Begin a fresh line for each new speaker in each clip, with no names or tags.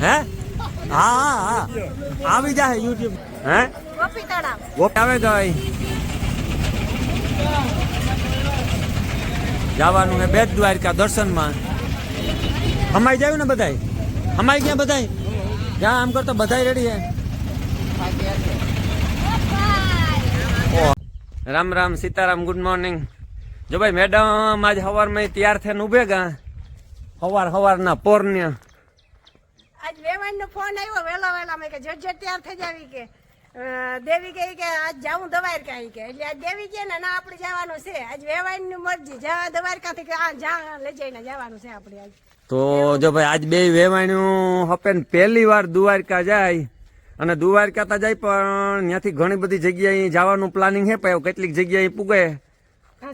હે? હા હા હા. આવી જાય યુટ્યુબ હે?
ગોપી તળાવ.
ગોપ આવે તો જવાનું હે બેટ દ્વારકા દર્શનમાં. અમાઈ જાય ને બધાય? અમાઈ ગયા બધાય? જ્યાં આમ કરતો બધાય રેડી હે. રામ રામ સીતારામ ગુડ મોર્નિંગ જો ભાઈ મેડમ આજ સવારમાં તૈયાર થઈને ઉભે ગા. સવાર સવારના પોરને
આજ વેવાણનો ફોન આવ્યો વેલા વેલા મેં કે જટ જટ તૈયાર થઈ જાવી કે. દેવી કહે કે આજ જાવું દવારકા કે. એટલે આજ દેવી કે ને ના આપણે જવાનું છે. આજ વેવાણની મરજી. જા દ્વારકાથી કે આ જા લઈ જઈને જવાનું છે આપણે આજ.
તો જો ભાઈ આજ બે વેવાણ્યું હપેન પહેલી વાર દ્વારકા જાય. અને દ્વારકા તા જાય પણ ત્યાંથી ઘણી બધી જગ્યાએ જવાનું પ્લાનિંગ હે પણ કેટલીક જગ્યાએ પૂગે.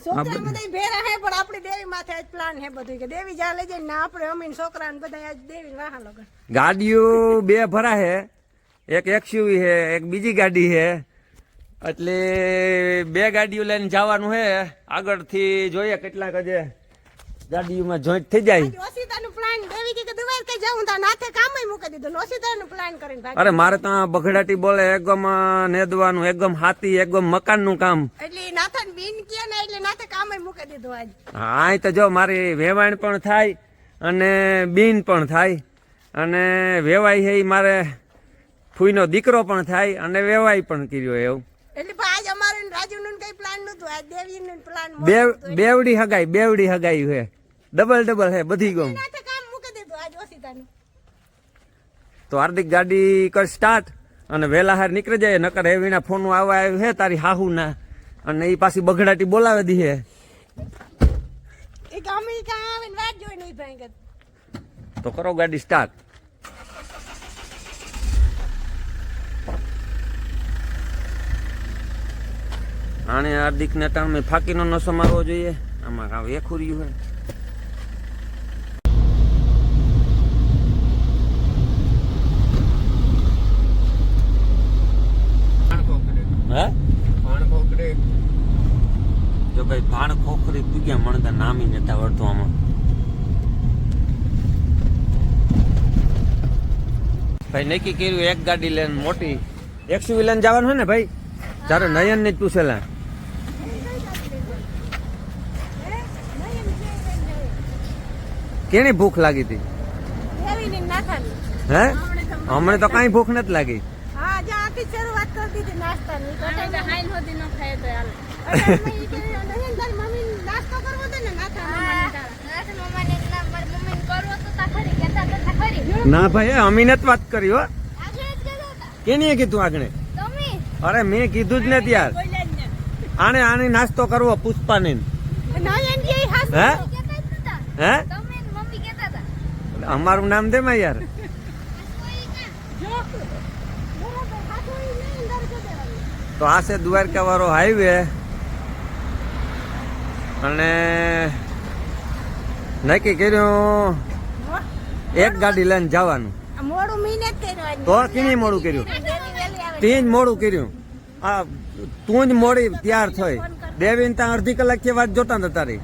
છોકરા બધા ભેરા હે પણ આપણી દેવી માથે આજ પ્લાન હે બધું કે દેવી જા લઈ જઈને આપણે અમીન છોકરા ને બધા આજ દેવી વાહા લગન.
ગાડીઓ બે ભરા હે એક એક્સયુવી હે એક બીજી ગાડી હે. એટલે બે ગાડીઓ લઈને જવાનું હે આગળથી જોઈએ કેટલાક હજે ગાડીઓમાં જોઈન્ટ થઈ જાય.
આજ પ્લાન દેવી કે દુબઈ કે જાઉં તા નાથે કામ મૂકી દીધું. ઓશિતાનું પ્લાન કરીને ભાગી
અરે મારે ત્યાં બગડાટી બોલે એકમ નેદવાનું એકમ હાથી એકમ મકાનનું કામ.
એટલે નાથન બીન કે ને એટલે નાથે કામ મૂકી દીધું આજ.
હા તો જો મારી વેવાણ પણ થાય અને બીન પણ થાય. અને વેવાય હે મારે ફૂઈનો દીકરો પણ થાય અને વેવાય પણ કર્યો એવું.
એટલે આજ અમારું ને રાજુનું કઈ પ્લાન નતું આજ દેવીનું પ્લાન
બેવડી હગાઈ બેવડી હગાઈ છે ડબલ ડબલ હે બધી ગમ. તો હાર્દિક ગાડી કર સ્ટાર્ટ અને વહેલા હાર નીકળી જાય નકર વિના ફોન આવવા આવ્યું હે તારી હાહુના અને એ પાછી બગડાટી બોલાવે દી હે.
એ ને
તો કરો ગાડી સ્ટાર્ટ આને હાર્દિક ને ટાણે ફાકીનો નશો મારવો જોઈએ. આમાં કાંઈ વેખુર્યું હોય હે જો ભાઈ ખોખરી પૂગ્યા મને તો નામી જતા વળતું આમાં. ભાઈ નક્કી કર્યું એક ગાડી લઈને મોટી? એક્સયુવી લઈને જવાનું હોય ને ભાઈ? તારે નયન ને જ પૂછેલા કેની ભૂખ લાગી હતી? હે? હમણે તો કાંઈ ભૂખ નથી લાગી.
હા જ્યાં આખી શરૂઆત કરી દીધી નાસ્તાની.
તો હાઈન હોતી ન ખાય તો હાલે.
એટલે મેં ઈ કે નયન તારી મમ્મી નાસ્તો કરવો હતો ને નાથા
નાથ મમ્માને ના મારી મમ્મીને કરવો તો તા ખરી કહેતા તો તા ખરી
ના ભાઈ અમીને જ વાત કરી હો. કેનીએ કીધું આગળ અરે મેં કીધું જ નથી યાર. આને આને નાસ્તો કરવો પુષ્પાને. હે? હે?
ને મમ્મી કહેતા હતા.
અમારું નામ દે માં યાર. તો આ છે દ્વારકા વાળો હાઈવે અને નક્કી કર્યું એક ગાડી લઈને જવાનું. તો કેની મોડું કર્યું?
દેવી વેલી આવે
તે જ મોડું કર્યું. આ તું જ મોડી તૈયાર થઈ. દેવીને ત્યાં અડધી કલાકથી વાત જોતા હતા તારી.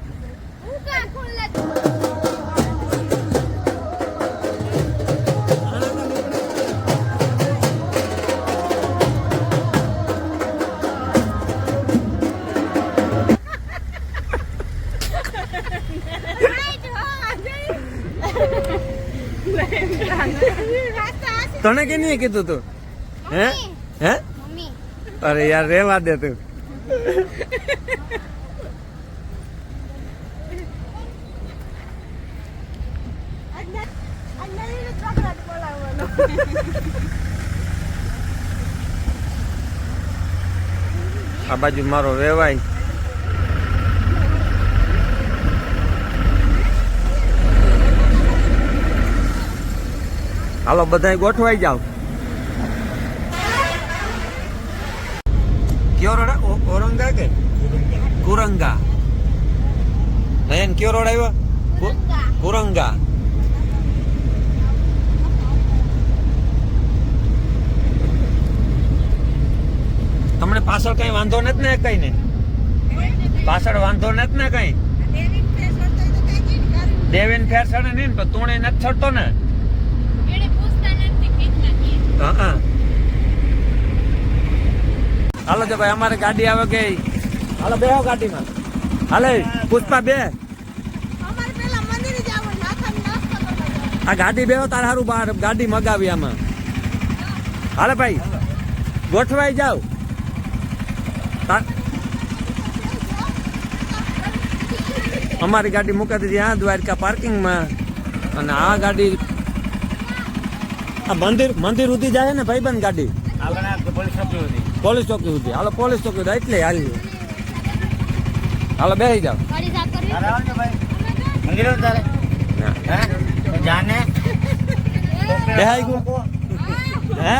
તને કે નહીં કીધું તું? હે? હે? અરે યાર રેવા દે તું. આ બાજુ મારો વેવાય. હાલો બધા ગોઠવાઈ જાવ કયો રોડ ઓરંગા કે? કુરંગા. નયન કયો રોડ આવ્યો? કુરંગા. તમને પાછળ કઈ વાંધો નથી ને કઈ ને પાછળ વાંધો નથી ને કઈ? દેવીન ફેર નહીં ને પણ તું નથી છડતો ને
એને પૂછતા નથી ભીખ નથી
હા હા. હાલો તો ભાઈ અમારે ગાડી આવે કે હાલો બેહો ગાડીમાં. હાલે પુષ્પા બે. આ ગાડી બેહો તાર સારું બહાર ગાડી મગાવી આમાં. હાલે ભાઈ ગોઠવાઈ જાવ. અમારી ગાડી મૂકી દીધી આ દ્વારકા પાર્કિંગમાં. અને આ ગાડી આ મંદિર મંદિર સુધી જાય ને ભાઈબંધ ગાડી? પોલીસ ચોકી સુધી. હાલો પોલીસ ચોકી સુધી. એટલે હાલી. હાલો બેસી જાવ
ગાડી સાફ કરવી?
જાને.
બેહાઈ ગયું. હે?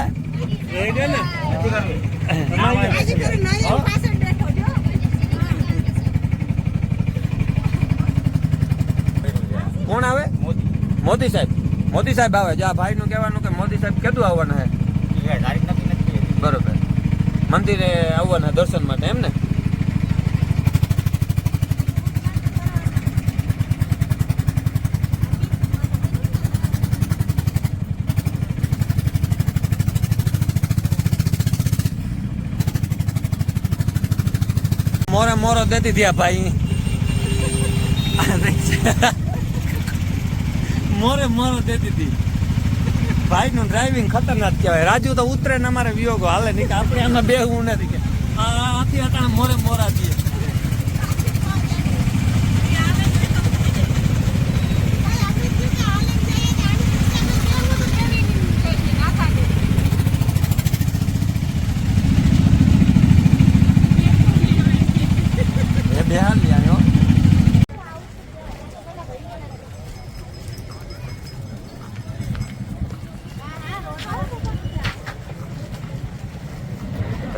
કોણ આવે? મોદી સાહેબ. મોદી સાહેબ આવે જો આ ભાઈ નું કહેવાનું કે મોદી સાહેબ કેતું આવવાના છે બરોબર. મંદિરે આવવાના દર્શન માટે એમ ને? મોરે મોરો દેતી હતી આ ભાઈ. મોરે મોરો દેતી હતી ભાઈ નું ડ્રાઇવિંગ ખતરનાક કહેવાય. રાજુ તો ઉતરે ને અમારે વિયોગો હાલે. નહીં કે આપણે આમાં બેહવું નથી કે. આથી હતા મોરે મોરા દઈએ એ બેહાર લઈ આવ્યો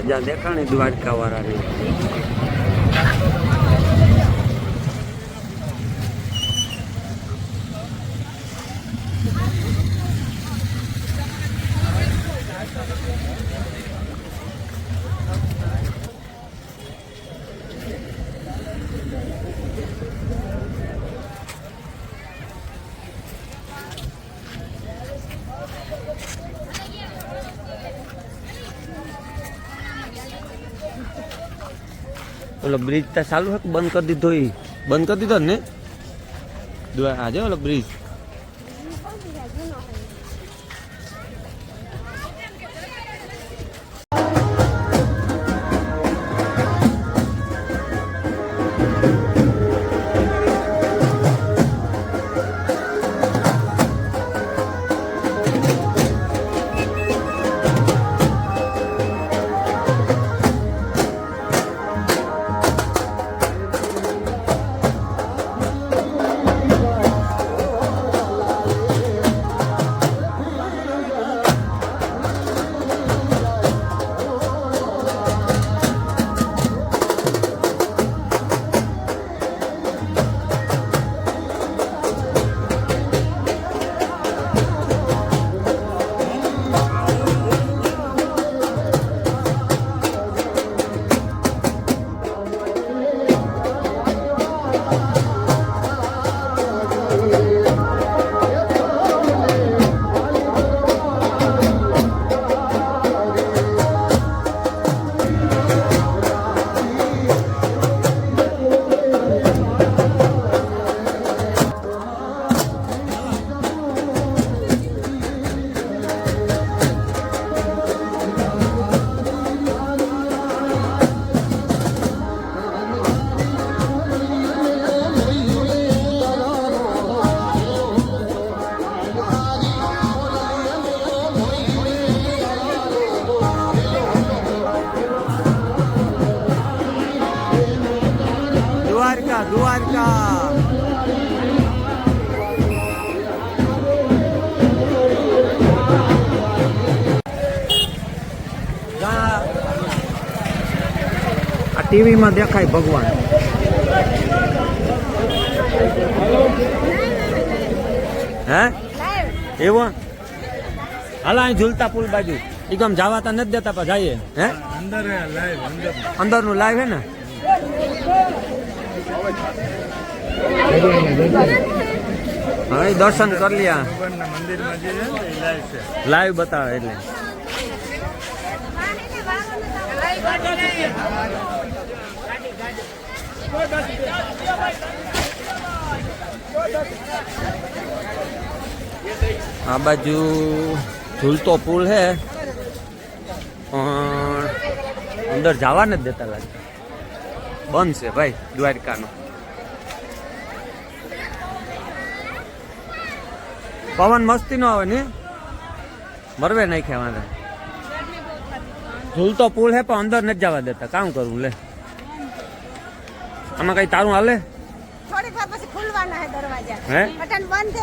જ્યાં દેખાણી દ્વારકા ઓલો બ્રિજ તો ચાલુ છે બંધ કરી દીધો એ બંધ કરી દીધો ને? આજે ઓલો બ્રિજ ટીવીમાં દેખાય ભગવાન. હે? એવો? હાલ, અહીં ઝૂલતા પુલ બાજુ. એ તો જવા જવાતા નથી દેતા, પણ જઈએ. હે?
અંદર
અંદરનું લાઈવ હે ને? હવે દર્શન કરી લ્યા
લાઈવ
બતાવે એટલે. આ બાજુ ઝૂલતો પુલ હે, પણ અંદર જવા નથી દેતા લાગે બંધ છે ભાઈ, દ્વારકાનો. પવન મસ્તી નો આવે ને? મરવે નાખ્યા વાંધા. ઝૂલતો પુલ હે, પણ અંદર નથી જવા દેતા. કામ કરવું લે. આમાં કઈ તારું હાલે?
થોડીક વાર પછી ખુલવાના હે દરવાજા.
હે?
બટન બંધ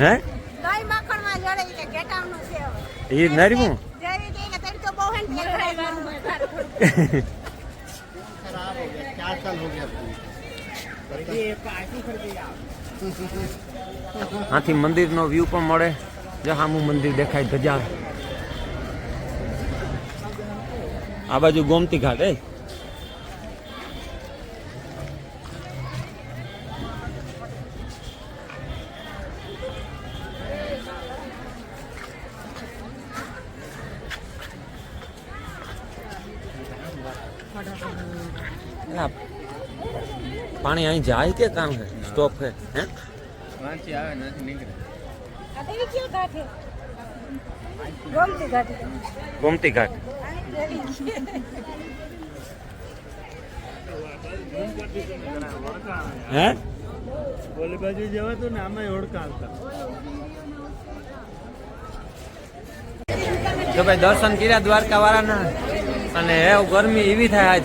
હે? માખણ જડે કે ઘેટાવનું છે હવે.
એ નરીમું
જેવી કે કે તડકો બહુ હે ને, એક કલાક પીવવા.
ચાર સાલ હો ગયા
આથી મંદિરનો વ્યૂ પણ મળે. જો સામું મંદિર દેખાય ગજા આ બાજુ ગોમતી ઘાટ એ પાણી અહીં જાય કે કામ છે? સ્ટોપ છે, હે?
વાંચી આવે, નથી નીકળે.
હે? ગોમતી ઘાટ. હે.
ઓલી બાજુ જવાતું ને આમાં ઓળખા આવતા
જો ભાઈ દર્શન કર્યા દ્વારકા વાળાના અને હે ગરમી એવી થાય આજ.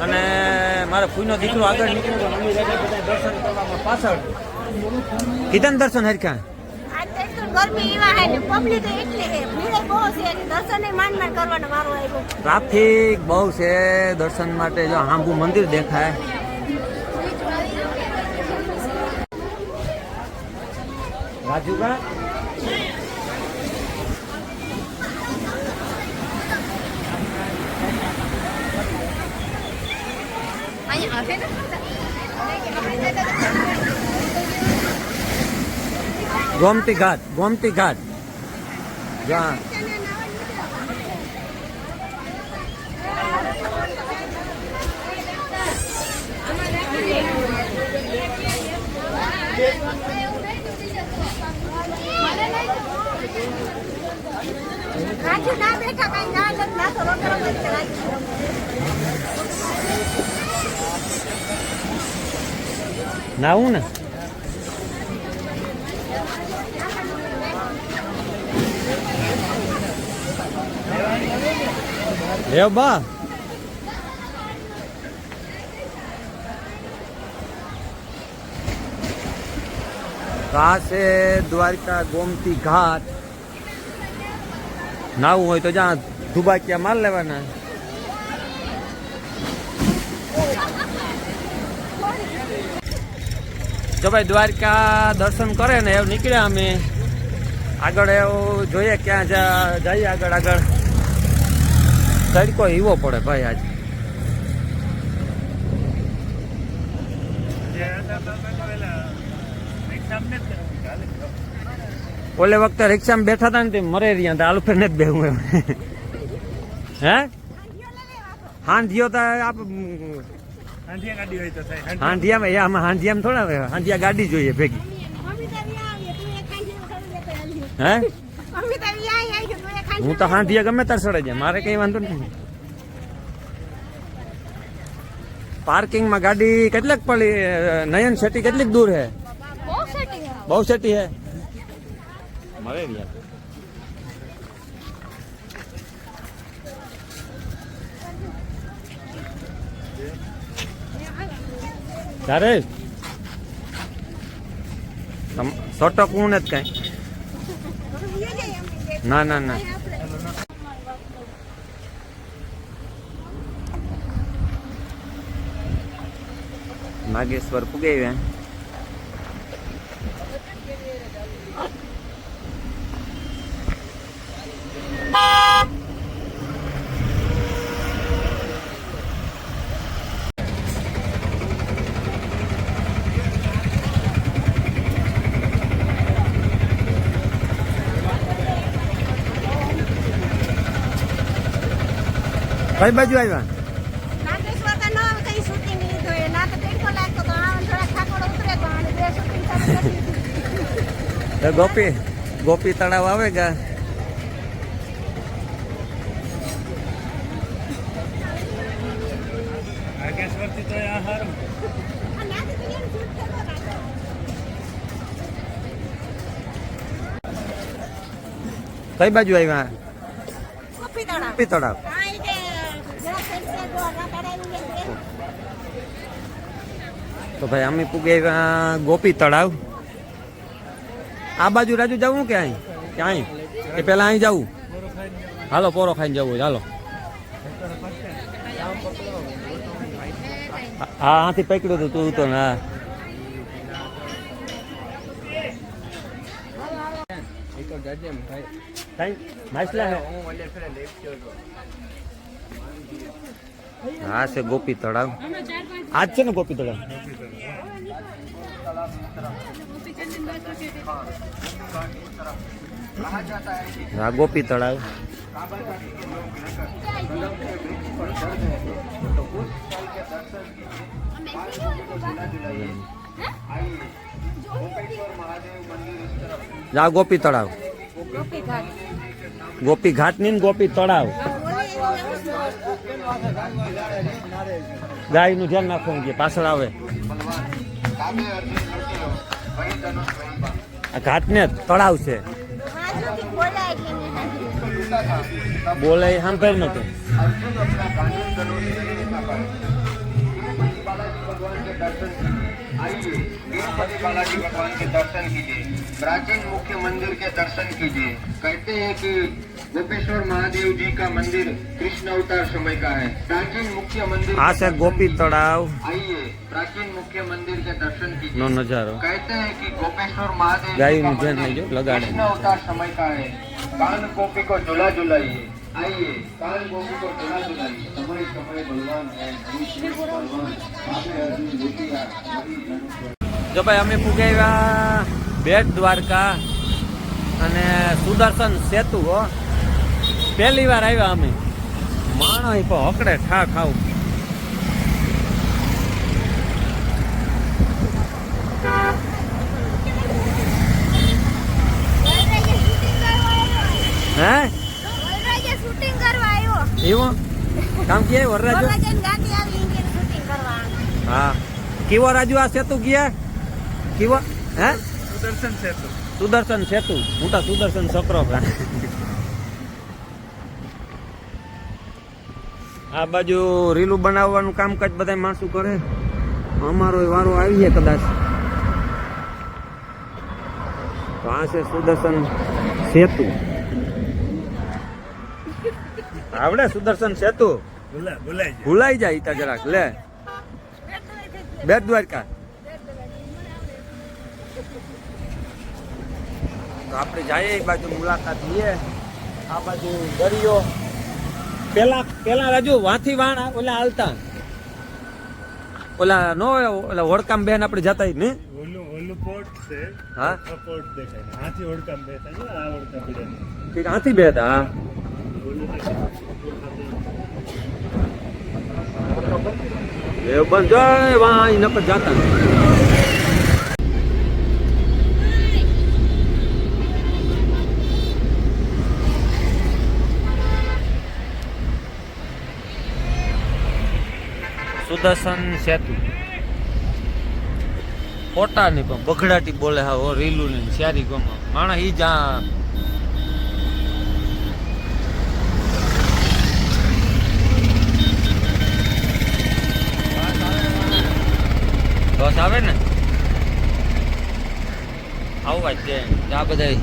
અને મારા ફૂઈનો દીકરો આગળ નીકળ્યો તો અમે રહ્યા બધા દર્શન કરવામાં પાછળ. કીધા દર્શન
હરખ્યા તો ગરમી એવા હે ને પબ્લિક એટલે હે ભીડ બહુ છે દર્શન દર્શને માંડ માંડ કરવાનો વારો આવ્યો.
ટ્રાફિક બહુ છે દર્શન માટે જો હાંભુ મંદિર દેખાય. રાજુકા?
અહીંયા આવે ને?
ગોમતી ઘાટ ગોમતી ઘાટ. જ્યાં
ના બેઠા કઈ
નાવું ને? લેવ બા દ્વારકા ગોમતી ઘાટ. નાવું હોય તો જ્યાં ધુબાકિયા માલ લેવાના. જો ભાઈ દ્વારકા દર્શન કરે ને એવું નીકળ્યા અમે. આગળ એવું જોઈએ ક્યાં જઈએ આગળ આગળ. તડકો એવો પડે ભાઈ આજ. ઓલે વખતે રિક્ષામાં બેઠા હતા ને તે મરે રહ્યા હતા આલુ ફેર જ બેહું એમ. હે? હાંધિયો તો આપ હાંધિયામાં એ આમાં હાંધિયામાં થોડા હાંધિયા ગાડી જોઈએ ભેગી. હે? હું તો હાંધિયા ગમે તાર સડે જાય મારે કઈ વાંધો નહીં. પાર્કિંગમાં ગાડી કેટલીક પડી નયન શેટી કેટલીક દૂર હે?
બહુ
શેટી હે. મળે ત્યારે સટકવું નથી કઈ. ના ના ના. માગેશ્વર પુગાવ્યા ભાઈ બાજુ આવ્યા?
તો
ગોપી તળાવ આવે
રાખો.
કઈ બાજુ આવ્યા
ગોપી તળાવ.
ગોપી
હા.
તો ભાઈ અમે પૂગે આવ્યા ગોપી તળાવ આ બાજુ રાજુ જવું કે અહીં કે અહીં કે પેલા અહીં જવું? હાલો પોરો ખાઈને જવું હાલો. હા હાથી પકડ્યું હતું તું તો ના હા? છે ગોપી તળાવ. આજ છે ને ગોપી તળાવ. હા ગોપી તળાવ જા ગોપી તળાવ
ગોપી ઘાટ.
ની ગોપી તળાવ. ગાયનું ધ્યાન રાખવાનું કે પાછળ આવે આ ઘાટ ને તળાવ છે
હા, શૂટિંગ બોલાય એટલે મેં સાંભળ્યું.
બોલે એ સાંભળ નતું
आइए गणपति बालाजी भगवान के दर्शन कीजिए प्राचीन मुख्य मंदिर के दर्शन कीजिए। कहते हैं कि गोपेश्वर महादेव जी का मंदिर कृष्ण अवतार समय का है। प्राचीन मुख्य मंदिर
हाँ सर गोपी तड़ाव।
आइए प्राचीन मुख्य मंदिर के दर्शन कीजिए।
नौ नजारो
कहते हैं कि गोपेश्वर महादेव जी का मंदिर
लगा
कृष्ण अवतार समय का है। कान गोपी को झुला झुलाइए। आइए कान गोपी को झुला झुलाइए। समय समय भगवान है।
जो भाई हमें पुगेगा બેટ દ્વારકા અને સુદર્શન સેતુ, હો. પહેલી વાર આવ્યા અમે. માણો પણ હકડે ઠા ખાવ હે? એવું? કામ કે વરરાજો? હા. કેવો રાજુ આ સેતુ ગયા? કેવો? હે?
સુદર્શન સેતુ.
સુદર્શન સેતુ. મોટા સુદર્શન ચક્રો આ બાજુ રીલું બનાવવાનું કામકાજ બધા માણસો કરે. અમારો વારો આવી છે કદાચ. તો આ છે સુદર્શન સેતુ. આવડે સુદર્શન સેતુ?
ભૂલા ભૂલાઈ જાય.
ભૂલાઈ જાય ઈતા જરાક. લે. બે દ્વારકા. તો આપણે જઈએ એ બાજુ મુલાકાત લઈએ. આ બાજુ દરિયો. પેલા પેલા રાજુ વાથી વાણ ઓલા હાલતા. ઓલા નો ઓલા હોડકામ બેન આપણે જતા ને?
પોર્ટ છે.
હા?
પોર્ટ દેખાય હાથી ઓળકામ બેઠા છે આ બેઠા
ઠીક હાથી બેતા હા. એ બંધ. નકર જાતા. સુદર્શન સેતુ. ખોટા પણ બગડાટી બોલે હા રીલું ને સારી ગમો. માણસ ઈ જા બસ આવે ને? આવવા જ છે આ બધા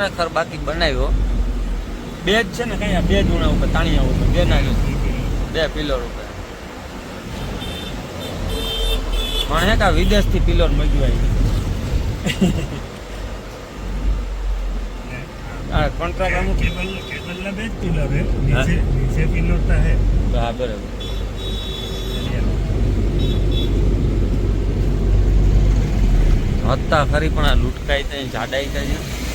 ખરેખર બાકી બનાવ્યો. બે જ છે ને કઈ બે જ ઉપર તાણીયા ઉપર બે ના બે પિલર ઉપર. પણ હે કા વિદેશથી પિલર મજુ આવી કોન્ટ્રાક્ટ અમુક
કેબલ કેબલ ના બે પિલર હે નીચે નીચે પિલર તા
હે બરાબર. હતા ખરી પણ આ લૂંટકાઈ ત્યાં જાડાઈ ત્યાં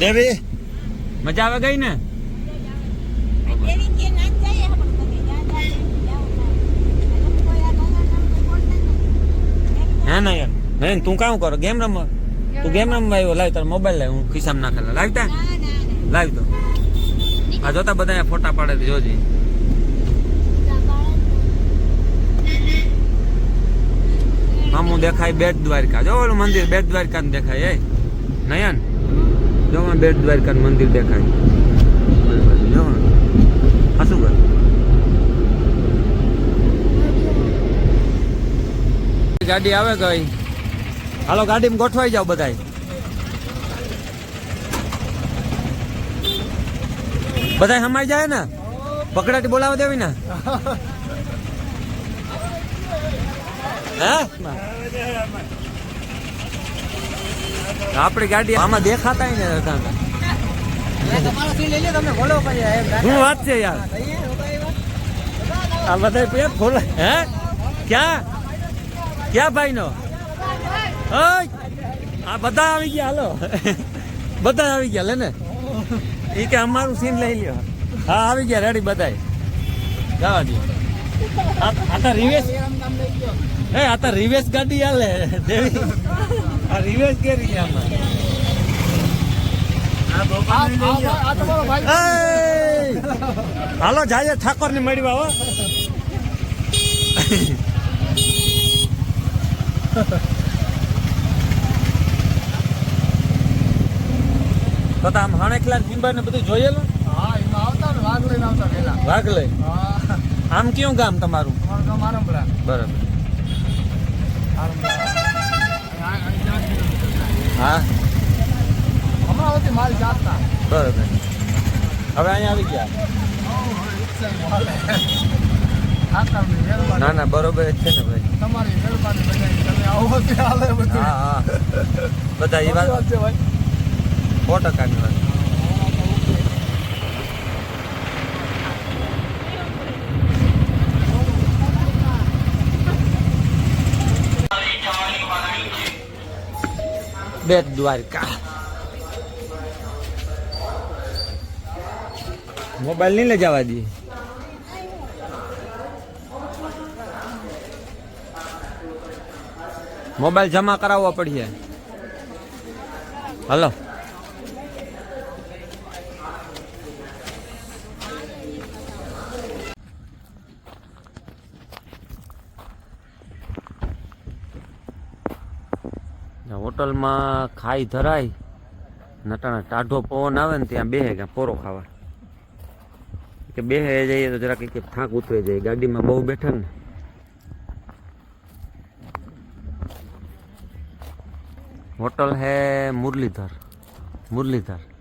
નામ મજા આવે ગઈ ને? હે ના યાર? નહીં તું કામ કરો ગેમ રમ તું ગેમ રમવા આવ્યો? લાવ તારો મોબાઈલ લાવ હું ખિસ્સામાં નાખેલા લાવ તા. લાવ તો. આ જોતા બધા ફોટા પાડે જોજે. મામું દેખાય બેટ દ્વારકા. જો ઓલું મંદિર બેટ દ્વારકા નું દેખાય એ. નયન? જો માં બેટ દ્વારકા મંદિર દેખાય. જો આ શું કર ગાડી આવે ગઈ હાલો ગાડીમાં ગોઠવાઈ જાવ બધાય. બધાય હમાઈ જાય ને? પકડાટી બોલાવા દેવી ને? હે? આપણી ગાડી આમાં દેખાતા ને શું વાત છે યાર. આ બધા પેટ હે? ક્યાં? ક્યાં ભાઈ નો આ બધા આવી ગયા, હાલો. બધા આવી ગયા, લે ને. એ કે અમારું સીન લઈ લ્યો. હા, આવી ગયા, રેડી બધાય. જવા દે આ તો રિવેશ હે આ તો રિવેશ ગાડી હાલે, દેવી. આ રિવેશ કેરી છે આમાં હાલો જાય ઠાકોરની મળી હો તો આમ હાણેકલા ટીમ્બર ને બધું જોયેલું?
હા એમાં આવતા ને વાઘ લઈને આવતા પેલા
વાઘ લઈ?
હા.
આમ કયું ગામ તમારું?
ગામ આરંભલા
બરાબર.
આરંભલા અહીં- અહીં ચાર કિલોમીટર થાય.
હા?
સુધી માલ જાતના
બરાબર. હવે અહીંયા આવી ગયા. ના ના બરોબર જ છે ને ભાઈ.
તમારી મહેરબાની તમે આવો હાલે બધું.
હા હા. બધા એ વાત
વાત છે ભાઈ.
સો ટકાની વાત. બેટ દ્વારકા. મોબાઈલ નહીં લઈ જવા દઈએ મોબાઈલ જમા કરાવવો પડશે. હલો. होटल में खाई धराय नटाणा टाढ़ो पवन आए त्या बेहे क्या पोरो खावा बेहे जाइए तो जरा कहीं थाक उतरे जाए गाड़ी में बहु बैठा ने होटल है मुरलीधर मुरलीधर